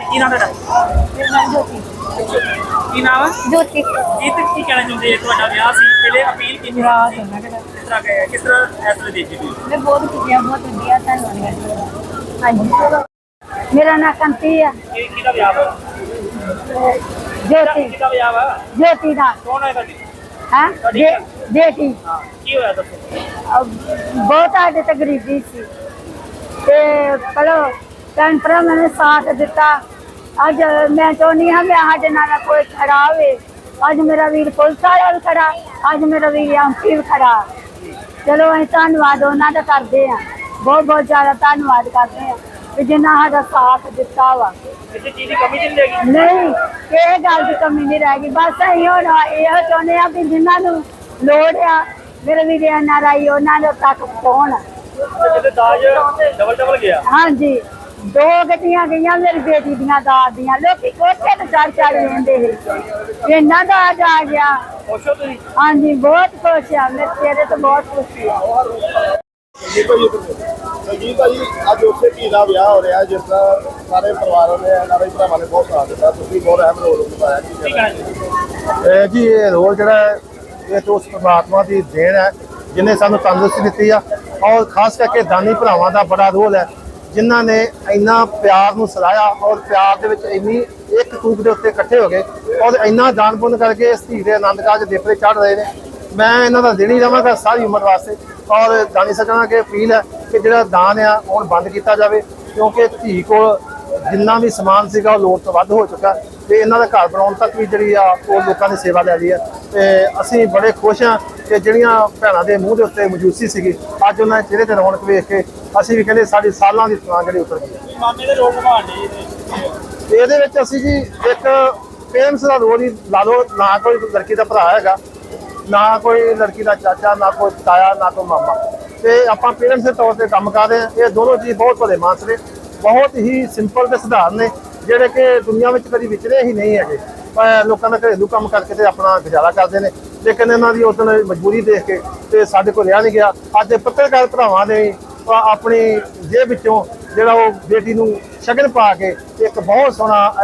ਕੀ ਨਾਮ ਤੁਹਾਡਾ ਮੇਰਾ ਨਾਮ ਜੋਤੀ ਕੀ ਨਾਮ ਹੈ ਜੋਤੀ ਇਹ ਤੇ ਕੀ ਕਹਿਣਾ ਚਾਹੁੰਦੇ ਹੋ ਤੁਹਾਡਾ ਵਿਆਹ ਸੀ ਪਹਿਲੇ ਅਪੀਲ ਕੀਤੀ ਰਾਤ ਹੋਣਾ ਕਿਹੜਾ ਕਿਸ ਤਰ੍ਹਾਂ ਗਏ ਕਿਸ ਤਰ੍ਹਾਂ ਫੈਸਲੇ ਦੇ ਦਿੱਤੇ ਮੈਂ ਬਹੁਤ ਖੁਸ਼ੀਆਂ ਬਹੁਤ ਵਧੀਆ ਧੰਨਵਾਦ ਹਾਂਜੀ ਮੇਰਾ ਨਾਮ ਕੰਤੀ ਆ ਇਹ ਕਿਹਦਾ ਵਿਆਹ ਵਾ ਜੋਤੀ ਕਿਹਦਾ ਵਿਆਹ ਵਾ ਜੋਤੀ ਦਾ ਕੌਣ ਹੈ ਤੁਹਾਡੀ ਹਾਂ ਬੇ- ਬੇਟੀ ਹਾਂ ਕੀ ਹੋਇਆ ਦੱਸੋ ਅਹ ਬਹੁਤ ਸਾਡੇ ਤੇ ਗਰੀਬੀ ਸੀ ਤੇ ਚਲੋ ਭੈਣ ਭਰਾ ਨੇ ਸਾਥ ਦਿੱਤਾ। ਅੱਜ ਮੈਂ ਚਾਹੁੰਦੀ ਹਾਂ ਵੀ ਸਾਡੇ ਨਾਲ ਕੋਈ ਖੜਾ ਹੋਵੇ। ਅੱਜ ਮੇਰਾ ਵੀਰ ਪੁਲਿਸ ਵਾਲਾ ਵੀ ਖੜਾ ਅੱਜ ਮੇਰਾ ਵੀਰ ਐਮਪੀ ਵੀ ਖੜਾ। ਚਲੋ ਅਸੀਂ ਧੰਨਵਾਦ ਉਹਨਾਂ ਦਾ ਕਰਦੇ ਹਾਂ। ਬਹੁਤ ਬਹੁਤ ਜ਼ਿਆਦਾ ਧੰਨਵਾਦ ਕਰਦੇ ਹਾਂ ਕਿ ਜਿਨ੍ਹਾਂ ਸਾਡਾ ਸਾਥ ਦਿੱਤਾ ਵਾ। ਕਿਸੇ ਚੀਜ਼ ਦੀ ਕਮੀ ਨਹੀਂ ਰਹੇਗੀ ਨਹੀਂ ਇਹ ਗੱਲ ਦੀ ਕਮੀ ਨਹੀਂ ਰਹਿ ਗਈ। ਬਸ ਅਸੀਂ ਹੁਣ ਇਹੋ ਚਾਹੁੰਦੇ ਆ ਕਿ ਜਿਨ੍ਹਾਂ ਨੂੰ ਲੋੜ ਆ ਮੇਰੇ ਵੀਰ ਐਨ ਆਰ ਆਈ ਉਹਨਾਂ ਦੇ ਤੱਕ ਪਹੁੰਚ। ਕਿਤੇ ਦਾਜ ਡਬਲ ਡਬਲ ਗਿਆ। ਹਾਂਜੀ। ਦੋ ਗੱਡੀਆਂ ਗਈਆਂ ਮੇਰੀ ਬੇਟੀ ਦੀਆਂ ਦਾਦ ਦੀਆਂ। ਲੋਕੀ ਕੋਠੇ ਤੇ ਚੜ ਚੜ ਲੈਂਦੇ ਸੀ। ਇੰਨਾ ਦਾਜ ਆ ਗਿਆ। ਹਾਂਜੀ ਬਹੁਤ ਖੁਸ਼ ਆ। ਮੇਰੇ ਚਿਹਰੇ ਤੇ ਬਹੁਤ ਖੁਸ਼ੀ ਆ। ਜੀ ਭਾਈ ਅੱਜ ਉਸੇ ਧੀ ਦਾ ਵਿਆਹ ਹੋ ਰਿਹਾ ਜਿਸ ਦਾ ਸਾਰੇ ਪਰਿਵਾਰਾਂ ਨੇ ਸਾਰੇ ਭਰਾਵਾਂ ਨੇ ਬਹੁਤ ਸਾਥ ਦਿੱਤਾ। ਤੁਸੀਂ ਬਹੁਤ ਅਹਿਮ ਰੋਲ ਨਿਭਾਇਆ ਜੀ। ਇਹ ਜੀ? ਇਹ ਰੋਲ ਜਿਹੜਾ ਹੈ, ਇਹ ਤਾਂ ਉਸ ਪਰਮਾਤਮਾ ਦੀ ਦੇਣ ਹੈ ਜਿਨੇ ਸਾਨੂੰ ਤੰਦਰੁਸਤੀ ਦਿੱਤੀ ਆ ਔਰ ਖਾਸ ਕਰਕੇ ਦਾਨੀ ਭਰਾਵਾਂ ਦਾ ਬੜਾ ਰੋਲ ਹੈ। ਜਿਨ੍ਹਾਂ ਨੇ ਇੰਨਾ ਪਿਆਰ ਨੂੰ ਸਲਾਇਆ ਔਰ ਪਿਆਰ ਦੇ ਵਿੱਚ ਇੰਨੀ ਇੱਕ ਤੂਕ ਦੇ ਉੱਤੇ ਇਕੱਠੇ ਹੋ ਗਏ ਔਰ ਇੰਨਾ ਦਾਨ ਪੁੰਨ ਕਰਕੇ ਇਸ ਧੀ ਦੇ ਆਨੰਦ ਕਾਜ ਦੇਪਰੇ ਚੜ ਰਹੇ ਨੇ। ਮੈਂ ਇਹਨਾਂ ਦਾ ਦੇਣੀ ਰਵਾਂਗਾ ਸਾਰੀ ਉਮਰ ਵਾਸਤੇ ਔਰ ਦਾਨੀ ਸੱਜਣਾ ਕੇ ਅਪੀਲ ਹੈ ਕਿ ਜਿਹੜਾ ਦਾਨ ਆ ਹੁਣ ਬੰਦ ਕੀਤਾ ਜਾਵੇ ਕਿਉਂਕਿ ਧੀ ਕੋਲ ਜਿੰਨਾ ਵੀ ਸਮਾਨ ਸੀਗਾ ਉਹ ਲੋੜ ਤੋਂ ਵੱਧ ਹੋ ਚੁੱਕਾ ਤੇ ਇਹਨਾਂ ਦਾ ਘਰ ਬਣਾਉਣ ਤੱਕ ਵੀ ਜਿਹੜੀ ਆ ਉਹ ਲੋਕਾਂ ਦੀ ਸੇਵਾ ਲੈ ਰਹੀ ਹੈ ਤੇ ਅਸੀਂ ਬੜੇ ਖੁਸ਼ ਹਾਂ ਕਿ ਜਿਹੜੀਆਂ ਭੈਣਾਂ ਦੇ ਮੂੰਹ ਦੇ ਉੱਤੇ ਮੌਜੂਦਗੀ ਸੀਗੀ ਅੱਜ ਉਹਨਾਂ ਦੇ ਚਿਹਰੇ ਤੇ ਰੌਣਕ ਵੇਖ ਕੇ ਅਸੀਂ ਵੀ ਕਹਿੰਦੇ ਸਾਡੀ ਸਾਲਾਂ ਦੀ ਤਨਾਗ ਜਿਹੜੀ ਉਤਰ ਗਈ। ਮਾਮੇ ਦੇ ਇਹਦੇ ਵਿੱਚ। ਅਸੀਂ ਜੀ ਇੱਕ ਪੇਰੈਂਟਸ ਦਾ ਰੋਲ ਹੀ ਲਾ ਲਓ ਨਾ ਕੋਈ ਲੜਕੀ ਦਾ ਭਰਾ ਹੈਗਾ ਨਾ ਕੋਈ ਲੜਕੀ ਦਾ ਚਾਚਾ ਨਾ ਕੋਈ ਤਾਇਆ ਨਾ ਕੋਈ ਮਾਮਾ। ਤੇ ਆਪਾਂ ਪੇਰੈਂਟਸ ਦੇ ਤੌਰ ਤੇ ਕੰਮ ਕਰ ਰਹੇ ਹਾਂ। ਇਹ ਦੋਨੋਂ ਜੀ ਬਹੁਤ ਭਲੇ ਮਾਨਸ ਨੇ। ਬਹੁਤ ਹੀ ਸਿੰਪਲ ਤੇ ਸਧਾਰਨ ਨੇ ਜਿਹੜੇ ਕਿ ਦੁਨੀਆ ਵਿੱਚ ਕਦੀ ਵਿਚਰੇ ਹੀ ਨਹੀਂ ਹੈਗੇ। ਲੋਕਾਂ ਦਾ ਘਰੇਲੂ ਕੰਮ ਕਰਕੇ ਤੇ ਆਪਣਾ ਗੁਜ਼ਾਰਾ ਕਰਦੇ ਨੇ। ਲੇਕਿਨ ਇਹਨਾਂ ਦੀ ਉਦੋਂ ਮਜਬੂਰੀ ਦੇਖ ਕੇ ਤੇ ਸਾਡੇ ਕੋਲ ਰਿਹਾ ਨਹੀਂ ਗਿਆ। ਅੱਜ ਇਹ ਪੱਤਰਕਾਰ ਭਰਾਵਾਂ ਨੇ ਆਪਣੀ ਜੇਬ ਵਿੱਚੋਂ ਜਿਹੜਾ ਉਹ ਬੇਟੀ ਨੂੰ ਸ਼ਗਨ ਪਾ ਕੇ ਇੱਕ ਬਹੁਤ ਸੋਹਣਾ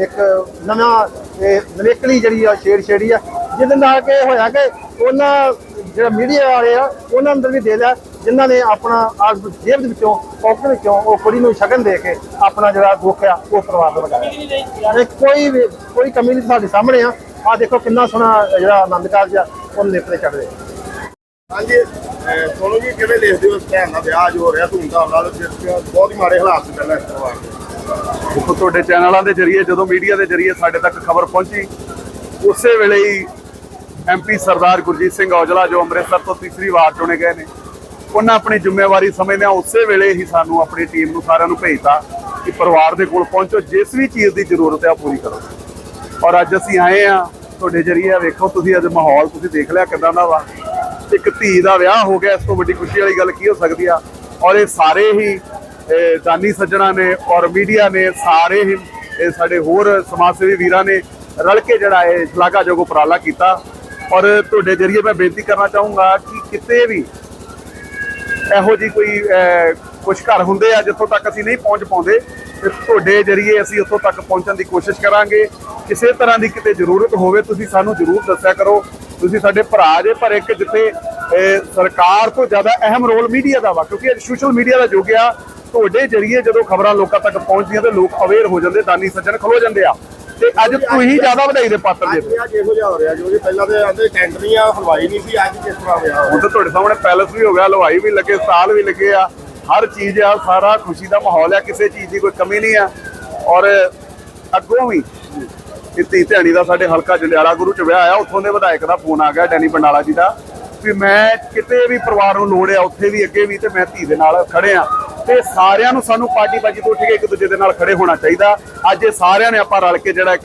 ਇੱਕ ਨਵਾਂ, ਇਹ ਨਵੇਕਲੀ ਜਿਹੜੀ ਆ ਛੇੜ ਛੇੜੀ ਆ, ਜਿਹਦੇ ਨਾਲ ਕਿ ਹੋਇਆ ਕਿ ਉਹਨਾਂ ਜਿਹੜਾ ਮੀਡੀਆ ਵਾਲੇ ਆ, ਉਹਨਾਂ ਅੰਦਰ ਵੀ ਦੇ ਲਿਆ। ਜਿਨ੍ਹਾਂ ਨੇ ਆਪਣਾ ਆਹ ਜੇਬ ਦੇ ਵਿੱਚੋਂ ਪਾਕਟ ਵਿੱਚੋਂ ਉਹ ਕੁੜੀ ਨੂੰ ਸ਼ਗਨ ਦੇ ਕੇ ਆਪਣਾ ਜਿਹੜਾ ਦੁੱਖ ਆ ਉਹ ਪਰਿਵਾਰ ਲਗਾਇਆ। ਇਹ ਕੋਈ ਵੀ ਕੋਈ ਕਮੀ ਨਹੀਂ ਸਾਡੇ ਸਾਹਮਣੇ ਆ। ਆ ਦੇਖੋ ਕਿੰਨਾ ਸੋਹਣਾ ਜਿਹੜਾ ਆਨੰਦ ਕਾਰਜ ਆ ਉਹ ਨੇਪਰੇ ਚੜ ਰਿਹਾ। ਹਾਂਜੀ ਸੋਨੂ ਜੀ ਕਿਵੇਂ ਦੇਖਦੇ ਹੋ ਇਸ ਭੈਣ ਦਾ ਵਿਆਹ ਜੋ ਹੋ ਰਿਹਾ ਧੂਮਧਾਮ ਨਾਲ? ਜਿਸ ਬਹੁਤ ਹੀ ਮਾੜੇ ਹਾਲਾਤ ਸੀ ਪਹਿਲਾਂ ਇਸ ਪਰਿਵਾਰ ਦੇ। ਦੇਖੋ ਤੁਹਾਡੇ ਚੈਨਲਾਂ ਦੇ ਜ਼ਰੀਏ ਜਦੋਂ ਮੀਡੀਆ ਦੇ ਜ਼ਰੀਏ ਸਾਡੇ ਤੱਕ ਖਬਰ ਪਹੁੰਚੀ ਉਸੇ ਵੇਲੇ ਹੀ ਐਮਪੀ ਸਰਦਾਰ ਗੁਰਜੀਤ ਸਿੰਘ ਔਜਲਾ ਜੋ ਅੰਮ੍ਰਿਤਸਰ ਤੋਂ ਤੀਸਰੀ ਵਾਰ ਚੁਣੇ ਗਏ ਨੇ ਉਹਨਾਂ ਆਪਣੀ ਜ਼ਿੰਮੇਵਾਰੀ ਸਮਝਦਿਆਂ ਉਸੇ ਵੇਲੇ ਹੀ ਸਾਨੂੰ ਆਪਣੀ ਟੀਮ ਨੂੰ ਸਾਰਿਆਂ ਨੂੰ ਭੇਜਤਾ ਕਿ ਪਰਿਵਾਰ ਦੇ ਕੋਲ ਪਹੁੰਚੋ, ਜਿਸ ਵੀ ਚੀਜ਼ ਦੀ ਜ਼ਰੂਰਤ ਹੈ ਉਹ ਪੂਰੀ ਕਰੋ। ਔਰ ਅੱਜ ਅਸੀਂ ਆਏ ਆ ਤੁਹਾਡੇ ਜ਼ਰੀਏ ਵੇਖੋ ਤੁਸੀਂ ਅੱਜ ਮਾਹੌਲ, ਤੁਸੀਂ ਦੇਖ ਲਿਆ ਕਿਦਾਂ ਦਾ ਵਾ। ਇੱਕ ਧੀ ਦਾ ਵਿਆਹ ਹੋ ਗਿਆ, ਇਸ ਤੋਂ ਵੱਡੀ ਖੁਸ਼ੀ ਵਾਲੀ ਗੱਲ ਕੀ ਹੋ ਸਕਦੀ ਆ? ਔਰ ਇਹ ਸਾਰੇ ਹੀ ਦਾਨੀ ਸੱਜਣਾ ਨੇ ਔਰ ਮੀਡੀਆ ਨੇ, ਸਾਰੇ ਹੀ, ਇਹ ਸਾਡੇ ਹੋਰ ਸਮਾਜ ਸੇਵੀ ਵੀਰਾਂ ਨੇ ਰਲ ਕੇ ਜਿਹੜਾ ਇਹ ਸ਼ਲਾਘਾਯੋਗ ਉਪਰਾਲਾ ਕੀਤਾ। ਔਰ ਤੁਹਾਡੇ ਜ਼ਰੀਏ ਮੈਂ ਬੇਨਤੀ ਕਰਨਾ ਚਾਹੂੰਗਾ ਕਿ ਕਿਤੇ ਵੀ ਇਹੋ ਜੀ ਕੋਈ ਕੁਝ ਘਰ ਹੁੰਦੇ ਆ ਜਿੱਥੋਂ ਤੱਕ ਅਸੀਂ ਨਹੀਂ ਪਹੁੰਚ ਪਾਉਂਦੇ ਤੇ ਤੁਹਾਡੇ ਜਰੀਏ ਅਸੀਂ ਉੱਥੋਂ ਤੱਕ ਪਹੁੰਚਣ ਦੀ ਕੋਸ਼ਿਸ਼ ਕਰਾਂਗੇ। ਕਿਸੇ ਤਰ੍ਹਾਂ ਦੀ ਕਿਤੇ ਜ਼ਰੂਰਤ ਹੋਵੇ ਤੁਸੀਂ ਸਾਨੂੰ ਜ਼ਰੂਰ ਦੱਸਿਆ ਕਰੋ। ਤੁਸੀਂ ਸਾਡੇ ਭਰਾ ਜੇ ਪਰ ਇੱਕ ਜਿੱਥੇ ਅਹ, ਸਰਕਾਰ ਤੋਂ ਜ਼ਿਆਦਾ ਅਹਿਮ ਰੋਲ ਮੀਡੀਆ ਦਾ ਵਾ ਕਿਉਂਕਿ ਅੱਜ ਸੋਸ਼ਲ ਮੀਡੀਆ ਦਾ ਯੁੱਗ ਆ ਤੁਹਾਡੇ ਜਰੀਏ ਜਦੋਂ ਖਬਰਾਂ ਲੋਕਾਂ ਤੱਕ ਪਹੁੰਚਦੀਆਂ ਤੇ ਲੋਕ ਅਵੇਅਰ ਹੋ ਜਾਂਦੇ ਦਾਨੀ ਸੱਜਣ ਖਲੋ ਜਾਂਦੇ ਆ। ਤੇ ਅੱਜ ਤੁਸੀਂ ਜ਼ਿਆਦਾ ਵਧਾਈ ਦੇ ਪਾਤਰ ਜੇ ਅੱਜ ਵਿਆਹ ਜਿਹੋ ਜਿਹਾ ਹੋ ਰਿਹਾ ਜੋ ਜੀ ਪਹਿਲਾਂ ਤੇ ਆਂਦੇ ਟੈਂਡਰੀਆਂ ਹਲਵਾਈ ਨਹੀਂ ਸੀ ਅੱਜ ਕਿਸ ਤਰ੍ਹਾਂ ਵਿਆਹ ਹੋ ਹੁਣ ਤਾਂ ਤੁਹਾਡੇ ਸਾਹਮਣੇ ਪੈਲਸ ਵੀ ਹੋ ਗਿਆ ਹਲਵਾਈ ਵੀ ਲੱਗੇ ਸਾਲ ਵੀ ਲੱਗੇ ਆ। ਹਰ ਚੀਜ਼ ਆ ਸਾਰਾ ਖੁਸ਼ੀ ਦਾ ਮਾਹੌਲ ਆ ਕਿਸੇ ਚੀਜ਼ ਦੀ ਕੋਈ ਕਮੀ ਨਹੀਂ ਆ। ਔਰ ਅੱਗੋਂ ਵੀ ਇਹ ਧੀ ਧਿਆਣੀ ਦਾ ਸਾਡੇ ਹਲਕਾ ਜੰਡਿਆਲਾ ਗੁਰੂ ਚ ਵਿਆਹ ਆ ਉੱਥੋਂ ਦੇ ਵਿਧਾਇਕ ਦਾ ਫੋਨ ਆ ਗਿਆ ਡੈਨੀ ਬੰਡਾਲਾ ਜੀ ਦਾ ਵੀ ਮੈਂ ਕਿਤੇ ਵੀ ਪਰਿਵਾਰ ਨੂੰ ਲੋੜ ਆ ਉੱਥੇ ਵੀ ਅੱਗੇ ਵੀ ਤੇ ਮੈਂ ਧੀ ਦੇ ਨਾਲ ਖੜੇ ਆ। ਤੇ ਸਾਰਿਆਂ ਨੂੰ ਸਾਨੂੰ ਪਾਰਟੀ ਬਾਜੀ ਤੋਂ ਉੱਠ ਕੇ ਇੱਕ ਦੂਜੇ ਦੇ ਨਾਲ ਖੜੇ ਹੋਣਾ ਚਾਹੀਦਾ। ਅੱਜ ਇਹ ਸਾਰਿਆਂ ਨੇ ਆਪਾਂ ਰਲ ਕੇ ਜਿਹੜਾ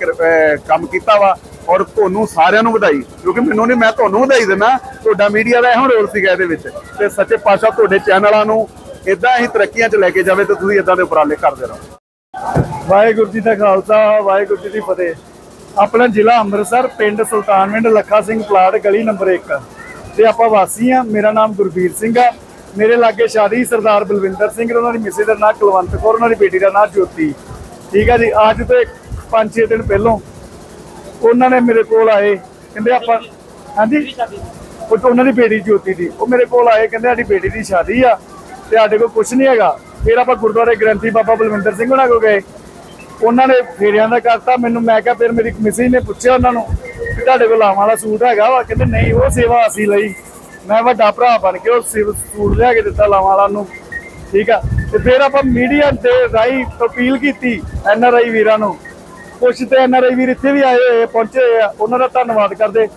ਕੰਮ ਕੀਤਾ ਵਾ ਔਰ ਤੁਹਾਨੂੰ ਸਾਰਿਆਂ ਨੂੰ ਵਧਾਈ। ਕਿਉਂਕਿ ਮੈਨੂੰ ਨਹੀਂ, ਮੈਂ ਤੁਹਾਨੂੰ ਵਧਾਈ ਦਿੰਦਾ। ਤੁਹਾਡਾ ਮੀਡੀਆ ਦਾ ਇਹੋ ਰੋਲ ਸੀਗਾ ਇਹਦੇ ਵਿੱਚ। ਤੇ ਸੱਚੇ ਪਾਤਸ਼ਾਹ ਤੁਹਾਡੇ ਚੈਨਲਾਂ ਨੂੰ ਇਦਾਂ ਹੀ ਤਰੱਕੀਆਂ 'ਚ ਲੈ ਕੇ ਜਾਵੇ ਤੇ ਤੁਸੀਂ ਇਦਾਂ ਦੇ ਉਪਰਾਲੇ ਕਰਦੇ ਰਹੋ। ਵਾਹਿਗੁਰੂ ਜੀ ਦਾ ਖਾਲਸਾ, ਵਾਹਿਗੁਰੂ ਜੀ ਦੀ ਫਤਿਹ। ਆਪਣਾ ਜ਼ਿਲ੍ਹਾ ਅੰਮ੍ਰਿਤਸਰ, ਪਿੰਡ ਸੁਲਤਾਨਵਿੰਡ, ਲੱਖਾ ਸਿੰਘ ਪਲਾਟ, ਗਲੀ ਨੰਬਰ 1 ਤੇ ਆਪਾਂ ਵਾਸੀ ਆ ਮੇਰਾ ਨਾਮ ਗੁਰਬੀਰ ਸਿੰਘ ਆ। ਮੇਰੇ ਲਾਗੇ ਸ਼ਾਦੀ ਸਰਦਾਰ ਬਲਵਿੰਦਰ ਸਿੰਘ ਉਹਨਾਂ ਦੀ ਮਿਸੇ ਦਾ ਨਾਂ ਕੁਲਵੰਤ ਕੌਰ, ਉਹਨਾਂ ਦੀ ਬੇਟੀ ਦਾ ਨਾਂ ਜੋਤੀ। ਠੀਕ ਆ ਜੀ, ਅੱਜ ਤੋਂ 5-6 ਦਿਨ ਪਹਿਲਾਂ ਉਹਨਾਂ ਨੇ ਮੇਰੇ ਕੋਲ ਆਏ। ਕਹਿੰਦੇ ਆਪਾਂ ਹਾਂਜੀ? ਉਹ ਉਹਨਾਂ ਦੀ ਬੇਟੀ ਜੋਤੀ ਦੀ। ਉਹ ਮੇਰੇ ਕੋਲ ਆਏ, ਕਹਿੰਦੇ ਸਾਡੀ ਬੇਟੀ ਦੀ ਸ਼ਾਦੀ ਆ ਤੇ ਸਾਡੇ ਕੋਲ ਕੁਝ ਨਹੀਂ ਹੈਗਾ। ਫਿਰ ਆਪਾਂ ਗੁਰਦੁਆਰੇ ਗ੍ਰੰਥੀ ਬਾਬਾ ਬਲਵਿੰਦਰ ਸਿੰਘ ਉਹਨਾਂ ਕੋਲ ਗਏ। ਉਹਨਾਂ ਨੇ ਫੇਰਿਆਂ ਦਾ ਕਰਤਾ, ਮੈਨੂੰ ਮੈਂ ਕਿਹਾ, ਫਿਰ ਮੇਰੀ ਮਿਸੀ ਨੇ ਪੁੱਛਿਆ ਉਹਨਾਂ ਨੂੰ ਤੁਹਾਡੇ ਕੋਲ ਲਾਵਾਂ ਵਾਲਾ ਸੂਟ ਹੈਗਾ ਵਾ? ਕਹਿੰਦੇ, ਨਹੀਂ, ਉਹ ਸੇਵਾ ਅਸੀਂ ਲਈ। ਮੈਂ ਵੱਡਾ ਭਰਾ ਬਣ ਕੇ ਉਹ ਸੇਵ- ਸੂਟ ਲਿਆ ਕੇ ਦਿੱਤਾ ਲਾਵਾਂ ਵਾਲਾ ਨੂੰ। ਠੀਕ ਆ? ਤੇ ਫਿਰ ਆਪਾਂ ਮੀਡੀਆ ਦੇ ਰਾਹੀਂ ਅਪੀਲ ਕੀਤੀ ਐਨ ਆਰ ਆਈ ਵੀਰਾਂ ਨੂੰ। ਕੁਛ ਤੇ ਐਨ ਆਰ ਆਈ ਵੀਰ ਇੱਥੇ ਵੀ ਆਏ ਹੋਏ ਪਹੁੰਚੇ ਆ। ਉਹਨਾਂ ਦਾ ਧੰਨਵਾਦ ਕਰਦੇ।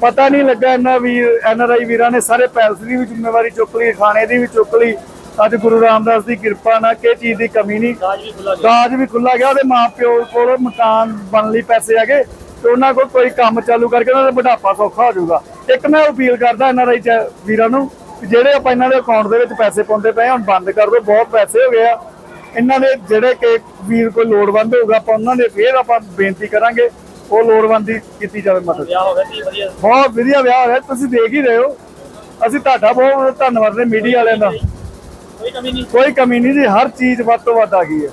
ਪਤਾ ਨਹੀਂ ਲੱਗਾ ਐਨ ਵੀਰ ਐਨ ਆਰ ਆਈ ਵੀਰਾਂ ਨੇ ਸਾਰੇ ਪੈਲਸ ਦੀ ਵੀ ਜ਼ਿੰਮੇਵਾਰੀ ਚੁੱਕ ਲਈ ਖਾਣੇ ਦੀ ਵੀ ਚੁੱਕ ਲਈ। ਅੱਜ ਗੁਰੂ ਰਾਮਦਾਸ ਦੀ ਕਿਰਪਾ ਨਾਲ ਕਿਸੇ ਚੀਜ਼ ਦੀ ਕਮੀ ਨਹੀਂ। ਰਾਜ ਵੀ ਖੁੱਲਾ ਦਾਜ ਵੀ ਖੁੱਲਾ ਗਿਆ ਉਹਦੇ ਮਾਪਿਓ ਕੋਲ ਮਕਾਨ ਬਣ ਲਈ ਪੈਸੇ ਹੈਗੇ। ਤੇ ਉਹਨਾਂ ਕੋਲ ਕੋਈ ਕੰਮ ਚਾਲੂ ਕਰਕੇ ਉਹਨਾਂ ਦਾ ਬੁਢਾਪਾ ਸੌਖਾ ਹੋ ਜਾਊਗਾ। ਇੱਕ ਮੈਂ ਅਪੀਲ ਕਰਦਾ ਇਹਨਾਂ ਰਾਈ ਵੀਰਾਂ ਨੂੰ ਜਿਹੜੇ ਆਪਾਂ ਇਹਨਾਂ ਦੇ ਅਕਾਊਂਟ ਦੇ ਵਿੱਚ ਪੈਸੇ ਪਾਉਂਦੇ ਪਏ ਹੁਣ ਬੰਦ ਕਰ ਦਿਓ ਬਹੁਤ ਪੈਸੇ ਹੋ ਗਏ ਆ। ਇਹਨਾਂ ਦੇ ਜਿਹੜੇ ਕਿ ਵੀਰ ਕੋਈ ਲੋੜਵੰਦ ਹੋਊਗਾ ਆਪਾਂ ਉਹਨਾਂ ਦੇ ਫੇਰ ਆਪਾਂ ਬੇਨਤੀ ਕਰਾਂਗੇ ਉਹ ਲੋੜਵੰਦੀ ਕੀਤੀ ਜਾਵੇ ਮਦਦ। ਬਹੁਤ ਵਧੀਆ ਵਿਆਹ ਹੋਇਆ ਤੁਸੀਂ ਦੇਖ ਹੀ ਰਹੇ ਹੋ। ਅਸੀਂ ਤੁਹਾਡਾ ਬਹੁਤ ਧੰਨਵਾਦ ਨੇ ਮੀਡੀਆ ਵਾਲਿਆਂ ਦਾ। ਕੋਈ ਕਮੀ ਨਹੀਂ। ਕੋਈ ਕਮੀ ਨਹੀਂ ਜੀ ਹਰ ਚੀਜ਼ ਵੱਧ ਤੋਂ ਵੱਧ ਆ ਗਈ ਹੈ।